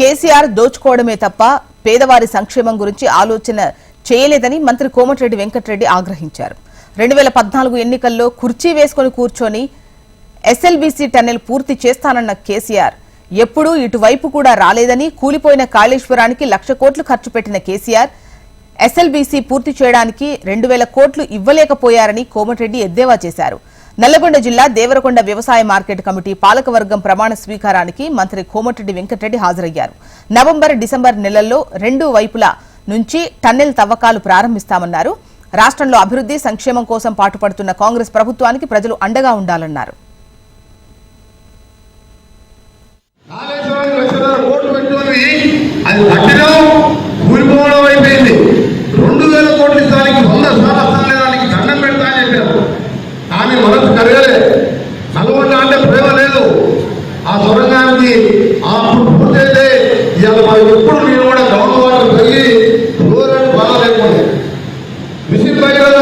కేసీఆర్ దోచుకోవడమే తప్ప పేదవారి సంక్షేమం గురించి ఆలోచన చేయలేదని మంత్రి కోమటిరెడ్డి వెంకటరెడ్డి ఆగ్రహించారు. రెండు వేల పద్నాలుగు ఎన్నికల్లో కుర్చీ వేసుకొని కూర్చొని ఎస్ఎల్బీసీ టన్నెల్ పూర్తి చేస్తానన్న కేసీఆర్ ఎప్పుడూ ఇటువైపు కూడా రాలేదని కూలిపోయిన కాళేశ్వరానికి లక్ష కోట్లు ఖర్చు పెట్టిన కేసీఆర్ ఎస్ఎల్బీసీ పూర్తి చేయడానికి రెండు వేల కోట్లు ఇవ్వలేకపోయారని కోమటిరెడ్డి ఎద్దేవా చేశారు. నల్లగొండ జిల్లా దేవరకొండ వ్యవసాయ మార్కెట్ కమిటీ పాలకవర్గం ప్రమాణ స్వీకారానికి మంత్రి కోమటిరెడ్డి వెంకటరెడ్డి హాజరయ్యారు. నవంబర్ డిసెంబర్ నెలల్లో రెండు వైపులా నుంచి టన్నెల్ తవ్వకాలు ప్రారంభిస్తామన్నారు. రాష్ట్రంలో అభివృద్ధి సంక్షేమం కోసం పాటుపడుతున్న కాంగ్రెస్ ప్రభుత్వానికి ప్రజలు అండగా ఉండాలన్నారు. కానీ మనసు కరగలే నల్గొండ అంటే ప్రేమ లేదు. ఆ సొరంగానికి ఆ పూర్తయితే ఇవాళ మనం ఎప్పుడు నేను కూడా గ్రౌండ్ వాటర్ పెరిగి ఫ్లోరైడ్ బాగా లేకుండా మిషన్ భగీరథ